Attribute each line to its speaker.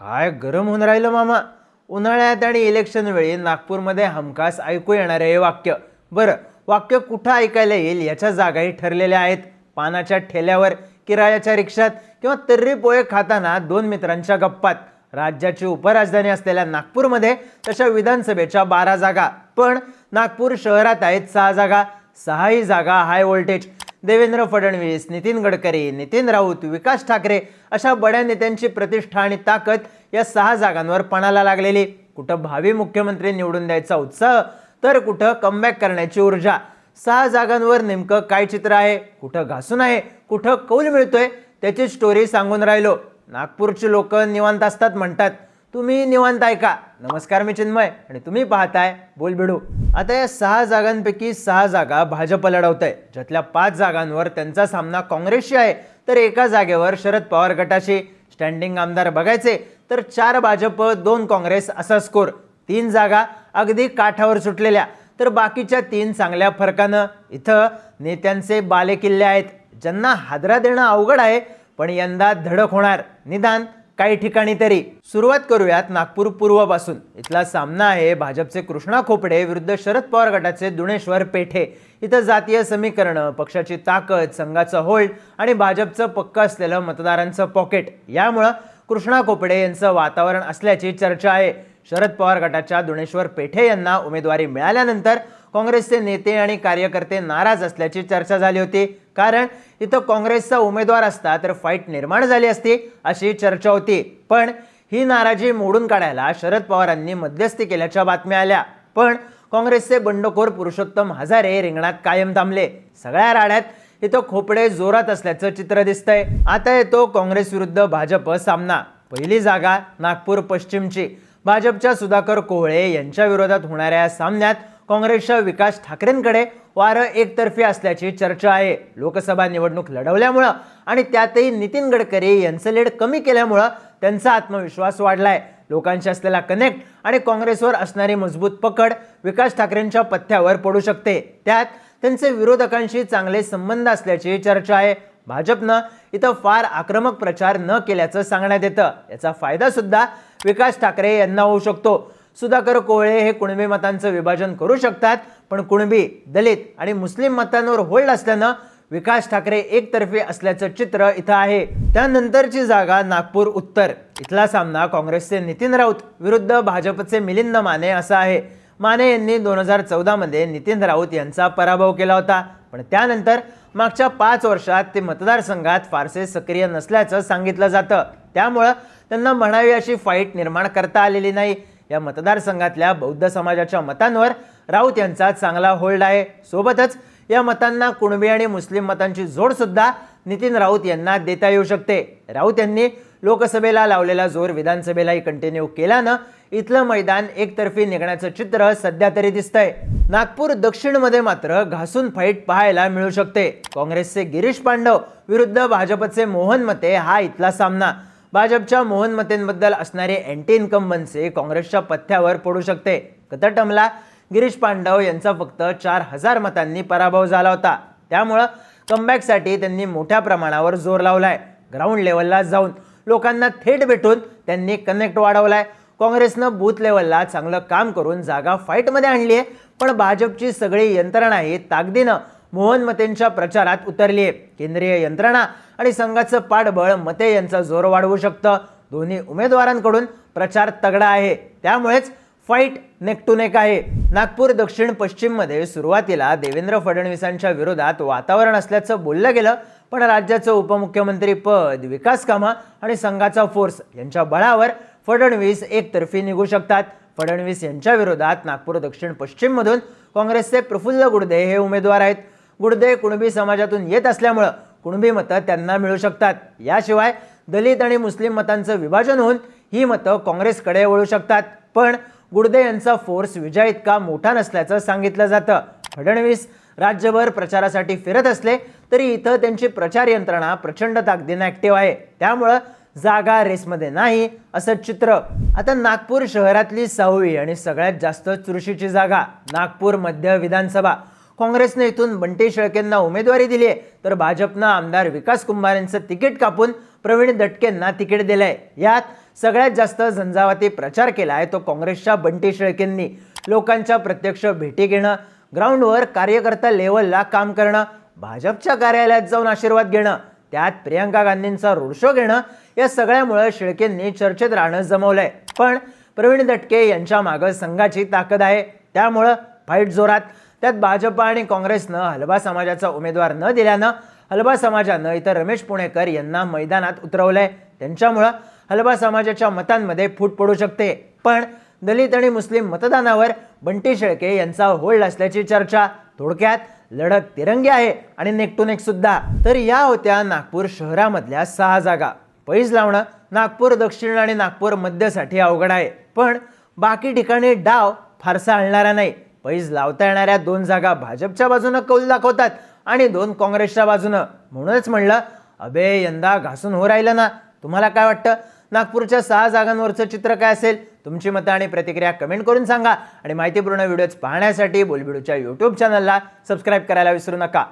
Speaker 1: काय गरम होऊन राहिलं मामा? उन्हाळ्यात आणि इलेक्शन वेळी नागपूरमध्ये हमखास ऐकू येणारे हे वाक्य. बरं वाक्य कुठं ऐकायला येईल याच्या जागाही ठरलेल्या आहेत. पानाच्या ठेल्यावर किरायाच्या रिक्षात किंवा तर्री पोहे खाताना दोन मित्रांच्या गप्पात. राज्याची उपराजधानी असलेल्या नागपूरमध्ये तशा विधानसभेच्या बारा जागा. पण नागपूर शहरात आहेत सहा जागा. सहाही जागा हाय व्होल्टेज देवेंद्र फडणवीस नितीन गडकरी नितीन राऊत विकास ठाकरे अशा बड्या नेत्यांची प्रतिष्ठा आणि ताकद या सहा जागांवर पणाला लागलेली. कुठं भावी मुख्यमंत्री निवडून द्यायचा उत्साह तर कुठं कमबॅक करण्याची ऊर्जा. सहा जागांवर नेमकं काय चित्र आहे? कुठं घासून आहे? कुठं कौल मिळतोय? त्याची स्टोरी सांगून राहिलो. नागपूरची लोक निवांत असतात म्हणतात. तुम्ही निवांत ऐका नमस्कार मी चिन्मय आणि तुम्ही पाहताय बोल बिडू आता या सहा जागांपैकी सहा जागा भाजप लढवत आहे ज्यातल्या पाच जागांवर त्यांचा सामना काँग्रेसशी आहे. तर एका जागेवर शरद पवार गटाशी स्टँडिंग आमदार बघायचे. तर चार भाजप दोन काँग्रेस असा स्कोर. तीन जागा अगदी काठावर सुटलेल्या. तर बाकीच्या तीन चांगल्या फरकानं इथं नेत्यांचे बालेकिल्ले आहेत. ज्यांना हादरा देणं अवघड आहे पण यंदा धडक होणार. निदान काही ठिकाणी तरी. सुरुवात करूयात नागपूर पूर्वपासून. इथला सामना आहे भाजपचे कृष्णा खोपडे विरुद्ध शरद पवार गटाचे दुणेश्वर पेठे. इथं जातीय समीकरणं पक्षाची ताकद संघाचं होल्ड आणि भाजपचं पक्क असलेलं मतदारांचं पॉकेट. यामुळं कृष्णा खोपडे यांचं वातावरण असल्याची चर्चा आहे. शरद पवार गटाच्या दुणेश्वर पेठे यांना उमेदवारी मिळाल्यानंतर काँग्रेसचे नेते आणि कार्यकर्ते नाराज असल्याची चर्चा झाली होती. कारण इथं काँग्रेसचा उमेदवार असता तर फाईट निर्माण झाली असती अशी चर्चा होती. पण ही नाराजी मोडून काढायला शरद पवारांनी मध्यस्थी केल्याच्या बातम्या आल्या. पण काँग्रेसचे बंडखोर पुरुषोत्तम हजारे रिंगणात कायम थांबले. सगळ्या राड्यात इथं खोपडे जोरात असल्याचं चित्र दिसतंय. आता येतो काँग्रेस विरुद्ध भाजप सामना. पहिली जागा नागपूर पश्चिमची. भाजपच्या सुधाकर कोहळे यांच्या विरोधात होणाऱ्या सामन्यात काँग्रेसच्या विकास ठाकरेंकडे वारं एकतर्फी असल्याची चर्चा आहे. लोकसभा निवडणूक लढवल्यामुळं आणि त्यातही नितीन गडकरी यांचं लीड कमी केल्यामुळं त्यांचा आत्मविश्वास वाढलाय. लोकांशी असलेला कनेक्ट आणि काँग्रेसवर असणारी मजबूत पकड विकास ठाकरेंच्या पथ्यावर पडू शकते. त्यात त्यांचे विरोधकांशी चांगले संबंध असल्याची चर्चा आहे. भाजपनं इथं फार आक्रमक प्रचार न केल्याचं सांगण्यात येतं. याचा फायदा सुद्धा विकास ठाकरे यांना होऊ शकतो. सुधाकर कोहळे हे कुणबी मतांचं विभाजन करू शकतात पण कुणबी दलित आणि मुस्लिम मतांवर होल्ड असल्यानं विकास ठाकरे एकतर्फी असल्याचं चित्र इथं आहे. त्यानंतरची जागा नागपूर उत्तर. इथला सामना काँग्रेसचे नितीन राऊत विरुद्ध भाजपचे मिलिंद माने असा आहे. माने यांनी दोन हजार चौदामध्ये नितीन राऊत यांचा पराभव केला होता पण त्यानंतर मागच्या पाच वर्षात ते मतदारसंघात फारसे सक्रिय नसल्याचं सांगितलं जातं. त्यामुळं त्यांना म्हणावी अशी फाईट निर्माण करता आलेली नाही. या मतदारसंघातल्या बौद्ध समाजाच्या मतांवर राऊत यांचा चांगला होल्ड आहे. सोबतच या मतांना कुणबी आणि मुस्लिम मतांची जोडसुद्धा नितीन राऊत यांना देता येऊ शकते. राऊत यांनी लोकसभेला लावलेला जोर विधानसभेलाही कंटिन्यू केल्यानं इथलं मैदान एकतर्फी निघण्याचं चित्र सध्या तरी दिसतंय. नागपूर दक्षिणमध्ये मात्र घासून फाईट पाहायला मिळू शकते. काँग्रेसचे गिरीश पांडव विरुद्ध भाजपचे मोहन मते हा इथला सामना. भाजपच्या मोहन मतेंबद्दल असणारे अँटी इन्कम्बन्सी काँग्रेसच्या पथ्यावर पडू शकते. कतटमला गिरीश पांडव यांचा फक्त चार हजार मतांनी पराभव झाला होता. त्यामुळं कमबॅकसाठी त्यांनी मोठ्या प्रमाणावर जोर लावलाय. ग्राउंड लेवलला जाऊन लोकांना थेट भेटून त्यांनी कनेक्ट वाढवलाय. काँग्रेसनं बूथ लेवलला चांगलं काम करून जागा फाईटमध्ये आणली आहे पण भाजपची सगळी यंत्रणाही ताकदीनं मोहन मतेंच्या प्रचारात उतरली आहे केंद्रीय यंत्रणा आणि संघाचं पाठबळ मते यांचा जोर वाढवू शकतं. दोन्ही उमेदवारांकडून प्रचार तगडा आहे. त्यामुळेच फाईट नेक टू नेक आहे. नागपूर दक्षिण पश्चिममध्ये सुरुवातीला देवेंद्र फडणवीसांच्या विरोधात वातावरण असल्याचं बोललं गेलं पण राज्याचं उपमुख्यमंत्री पद विकास कामं आणि संघाचा फोर्स यांच्या बळावर फडणवीस एकतर्फी निघू शकतात. फडणवीस यांच्या विरोधात नागपूर दक्षिण पश्चिममधून काँग्रेसचे प्रफुल्ल गुडदे हे उमेदवार आहेत. गुडदे कुणबी समाजातून येत असल्यामुळं कुणबी मतं त्यांना मिळू शकतात. याशिवाय दलित आणि मुस्लिम मतांचं विभाजन होऊन ही मतं काँग्रेसकडे वळू शकतात. पण गुडदे यांचा फोर्स विजय इतका मोठा नसल्याचं सांगितलं जातं. फडणवीस राज्यभर प्रचारासाठी फिरत असले तरी इथं त्यांची प्रचार यंत्रणा प्रचंड ताकदीनं ऍक्टिव्ह आहे. त्यामुळं जागा रेसमध्ये नाही असं चित्र. आता नागपूर शहरातली सहावी आणि सगळ्यात जास्त चुरशीची जागा नागपूर मध्य विधानसभा. काँग्रेसने इथून बंटी शेळकेंना उमेदवारी दिली आहे. तर भाजपनं आमदार विकास कुंभार यांचं तिकीट कापून प्रवीण दटकेंना तिकीट दिलं आहे यात सगळ्यात जास्त झंझावाती प्रचार केला आहे तो काँग्रेसच्या बंटी शेळकेंनी. लोकांच्या प्रत्यक्ष भेटी घेणं ग्राउंडवर कार्यकर्ता लेवलला काम करणं भाजपच्या कार्यालयात जाऊन आशीर्वाद घेणं त्यात प्रियंका गांधींचा रोड शो घेणं या सगळ्यामुळं शेळकेंनी चर्चेत राहणं जमवलंय. पण प्रवीण दटके यांच्या मागं संघाची ताकद आहे. त्यामुळं फाईट जोरात त्यात भाजप आणि काँग्रेसनं हलबा समाजाचा उमेदवार न दिल्यानं हलबा समाजानं इतर रमेश पुणेकर यांना मैदानात उतरवलंय. त्यांच्यामुळं हलबा समाजाच्या मतांमध्ये फूट पडू शकते. पण दलित आणि मुस्लिम मतदानावर बंटी शेळके यांचा होल्ड असल्याची चर्चा. थोडक्यात लढत तिरंगी आहे आणि नेक सुद्धा. तर या होत्या नागपूर शहरामधल्या सहा जागा. पैज लावणं नागपूर दक्षिण आणि नागपूर मध्यसाठी अवघड आहे. पण बाकी ठिकाणी डाव फारसा आणणारा नाही. पैज लावता येणाऱ्या दोन जागा भाजपच्या बाजूनं कौल दाखवतात आणि दोन काँग्रेसच्या बाजूनं. म्हणूनच म्हणलं अबे यंदा घासून हो राहिलं ना. तुम्हाला काय वाटतं? नागपूरच्या सहा जागांवरचं चित्र काय असेल? तुमची मतं आणि प्रतिक्रिया कमेंट करून सांगा. आणि माहितीपूर्ण व्हिडिओज पाहण्यासाठी बोलबिडूच्या यूट्यूब चॅनलला सबस्क्राईब करायला विसरू नका.